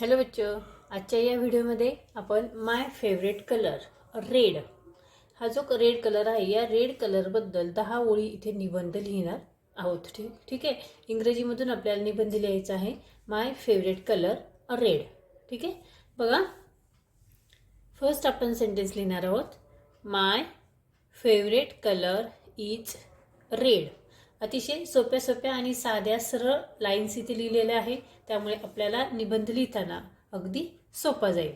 Hello बच्चो आजच्या या व्हिडिओमध्ये आपण माय फेवरेट कलर रेड हा जो रेड कलर आहे या रेड कलरबद्दल दहा ओळी इथे निबंध लिहिणार आहोत ठीक ठीक आहे? इंग्रजीमधून आपल्याला निबंध लिहायचा आहे माय फेवरेट कलर रेड ठीक आहे? बघा. फर्स्ट आपण सेंटेन्स लिहिणार आहोत my favourite colour is red अतिशय सोप्या सोप्या आणि साध्या सरळ लाईन्स इथे लिहिलेल्या आहे त्यामुळे आपल्याला निबंध लिहिताना अगदी सोपा जाईल.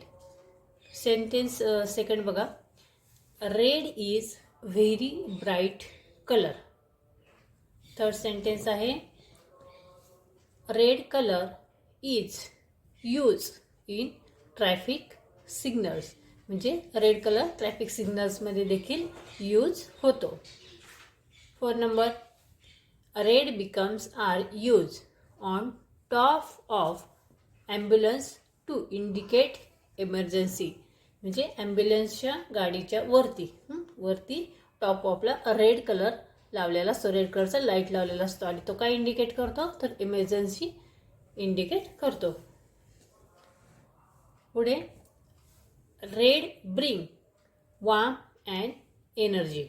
सेंटेन्स सेकंड बघा. Red is very bright colour third sentence आहे. Red colour is use in traffic signals म्हणजे रेड कलर ट्रॅफिक सिग्नल्समध्ये देखील यूज होतो. Four number red beacons are use on top of ambulance to indicate emergency म्हणजे ॲम्ब्युलन्सच्या गाडीच्या वरती वरती टॉप ऑफला रेड कलर लावलेला असतो. रेड कलरचा लाइट लावलेला असतो आणि तो काय इंडिकेट करतो? तर इमर्जन्सी इंडिकेट करतो. पुढे red bring warm and energy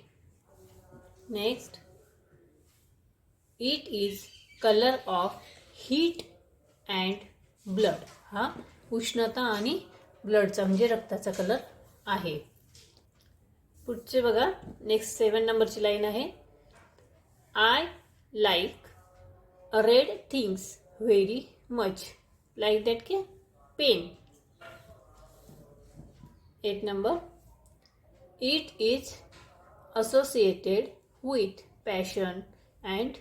next it is colour of heat and blood हा उष्णता आणि ब्लडचा म्हणजे रक्ताचा कलर आहे. पुढचे बघा. नेक्स्ट सेवन नंबरची लाईन आहे. I like red things very much like that K pen eight number it is associated with passion and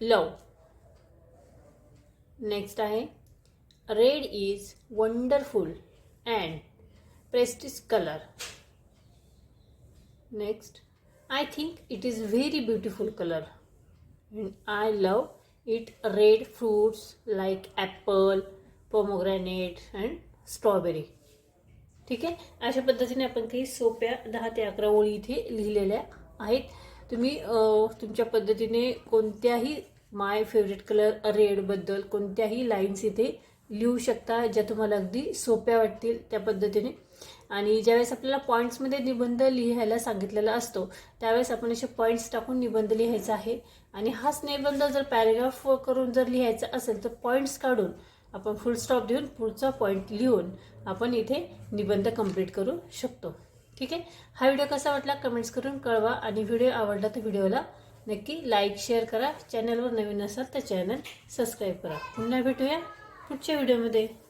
love. Next आहे. Red is wonderful and prestige colour next I think it is very beautiful colour I love it red fruits like apple pomegranate and strawberry ठीक आहे? अशा पद्धतीने आपण काही सोप्या दहा ते अकरा ओळी इथे लिहिलेल्या आहेत. तुम्ही तुमच्या पद्धतीने कोणत्याही माय फेवरेट कलर रेडबद्दल कोणत्याही लाईन्स इथे लिहू शकता ज्या तुम्हाला अगदी सोप्या वाटतील त्या पद्धतीने. आणि ज्यावेळेस आपल्याला पॉईंट्समध्ये निबंध लिहायला सांगितलेला असतो त्यावेळेस आपण असे पॉईंट्स टाकून निबंध लिहायचा आहे. आणि हाच निबंध जर पॅरेग्राफ करून जर लिहायचा असेल तर पॉईंट्स काढून आपण फुल स्टॉप देऊन पुढचा पॉईंट लिहून आपण इथे निबंध कंप्लीट करू शकतो. ठीक आहे? हा व्हिडिओ कसा वाटला कमेंट्स करून कळवा आणि व्हिडिओ आवडला तर व्हिडिओला नक्की लाईक शेअर करा. चॅनलवर नवीन असाल तर चॅनल सबस्क्राईब करा. पुन्हा भेटूया पुढच्या व्हिडिओमध्ये.